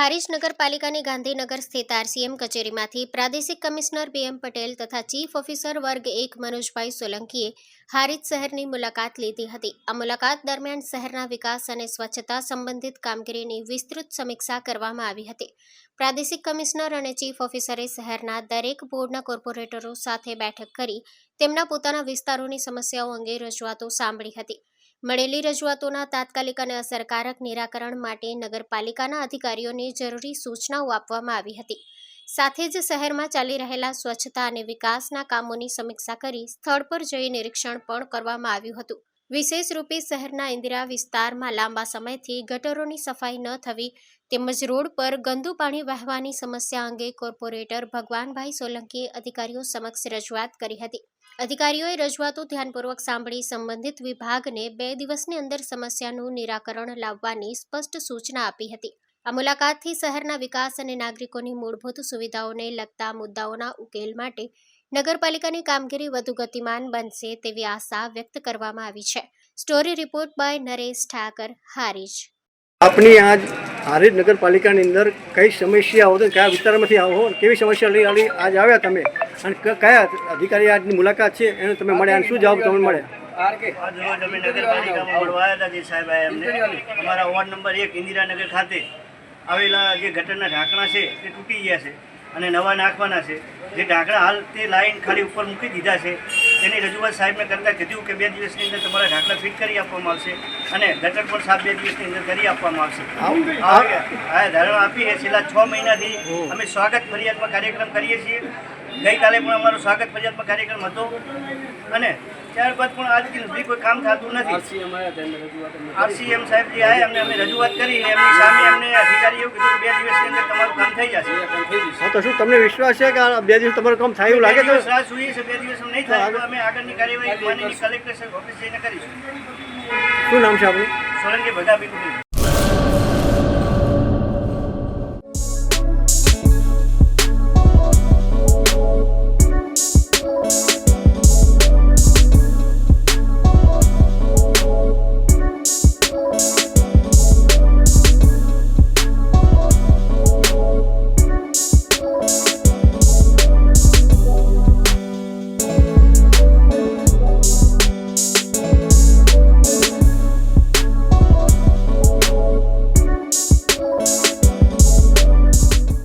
હારીજ નગરપાલિકાની ગાંધીનગર સ્થિત આરસીએમ કચેરીમાંથી પ્રાદેશિક કમિશનર બીએમ પટેલ તથા ચીફ ઓફિસર વર્ગ એક મનોજભાઈ સોલંકીએ હારીજ શહેરની મુલાકાત લીધી હતી. આ મુલાકાત દરમિયાન શહેરના વિકાસ અને સ્વચ્છતા સંબંધિત કામગીરીની વિસ્તૃત સમીક્ષા કરવામાં આવી હતી. પ્રાદેશિક કમિશનર અને ચીફ ઓફિસરે શહેરના દરેક બોર્ડના કોર્પોરેટરો સાથે બેઠક કરી તેમના પોતાના વિસ્તારોની સમસ્યાઓ અંગે રજૂઆતો સાંભળી હતી. મળેલી રજૂઆતોના તાત્કાલિક અને અસરકારક નિરાકરણ માટે નગરપાલિકાના અધિકારીઓને જરૂરી સૂચનાઓ આપવામાં આવી હતી. સાથે જ શહેરમાં ચાલી રહેલા સ્વચ્છતા અને વિકાસના કામોની સમીક્ષા કરી સ્થળ પર જઈ નિરીક્ષણ પણ કરવામાં આવ્યું હતું. વિશેષ રૂપે શહેરના ઇન્દિરા વિસ્તારમાં લાંબા સમયથી ગટરોની સફાઈ ન થવી તેમજ રોડ પર ગંદુ પાણી વહેવાની સમસ્યા અંગે કોર્પોરેટર ભગવાનભાઈ સોલંકીએ અધિકારીઓ સમક્ષ રજૂઆત કરી હતી. અધિકારીઓએ રજૂઆતો ધ્યાનપૂર્વક સાંભળી સંબંધિત વિભાગને બે દિવસની અંદર સમસ્યાનું નિરાકરણ લાવવાની સ્પષ્ટ સૂચના આપી હતી. આ મુલાકાતથી શહેરના વિકાસ અને નાગરિકોની મૂળભૂત સુવિધાઓને લગતા મુદ્દાઓના ઉકેલ માટે નગરપાલિકાની કામગીરી વધુ ગતિમાન બનશે તેવી આશા વ્યક્ત કરવામાં આવી છે. Story report by Naresh Thakar Harij આપની આજ હારીજ નગરપાલિકાની અંદર કઈ સમસ્યાઓ છે કયા વિસ્તારમાંથી આવો કેવી સમસ્યા લઈ આવી આજ આવ્યા તમે અને કયા અધિકારી આજની મુલાકાત છે એને તમે મળ્યા અને શું જવાબ તમને મળે? આજ રોજ અમે નગરપાલિકામાં મળવા હતા જે સાહેબ અમને. અમારા વોર્ડ નંબર એક ઇન્દિરાનગર ખાતે આવેલા જે ગટરના ઢાંકણા છે તે તૂટી ગયા છે અને નવા નાખવાના છે. જે ઢાંકણા હાલ તે લાઈન ખાલી ઉપર મૂકી દીધા છે તેની રજૂઆત સાહેબને કરતાં કીધું કે બે દિવસની અંદર તમારા ઢાંકણા ફિટ કરી આપવામાં આવશે અને ગટર પણ સાત બે દિવસની અંદર કરી આપવામાં આવશે. આ ધારણા આપીને છેલ્લા છ મહિનાથી અમે સ્વાગત ફરિયાદમાં કાર્યક્રમ કરીએ છીએ. ગઈકાલે પણ અમારો સ્વાગત ફરિયાદમાં કાર્યક્રમ હતો. અને ત્યારબાદ પણ આજ સુધી કોઈ કામ થતું નથી. આરસીએમ સાહેબ જે આવ્યા અમને અમે રજૂઆત કરી એમની સામે અમને અધિકારીઓ કીધું કે બે દિવસની અંદર તમારું કામ થઈ જશે. હા તો શું તમને વિશ્વાસ છે કે આ બે દિવસ તમારું કામ થાય એવું લાગે છે? દિવસ જોઈએ છે બે દિવસ નહીં થાય તો અમે આગળની કાર્યવાહી માનનીય કલેક્ટર ઓફિસ જઈને કરીશું. શું નામ છે આપનું? સોલંકી ભગા બિલકુલ